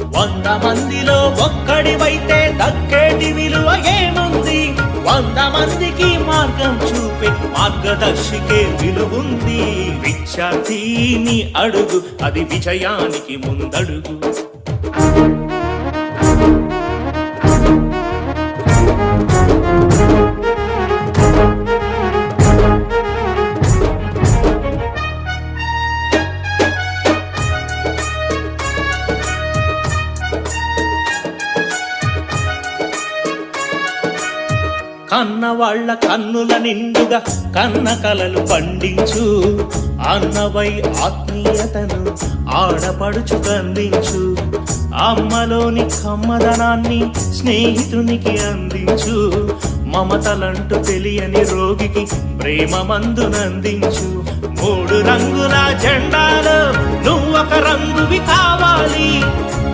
వంద మందిలో ఒక్కడివైతే దక్కేటి విలువ ఏముంది? వంద మందికి మార్గం చూపే మార్గదర్శికే విలువుంది. విద్యార్థి నీ అడుగు అది విజయానికి ముందడుగు. కన్న వాళ్ళ కన్నుల నిండుగా కన్న కలలు పండించు. అన్నవై ఆత్మీయతను ఆడపడుచు కందించు అమ్మలోని కమ్మదనాన్ని స్నేహితునికి అందించు. మమతలంటూ తెలియని రోగికి ప్రేమ మందునందించు మూడు రంగుల జెండాలో నువ్వొక రంగువి కావాలి.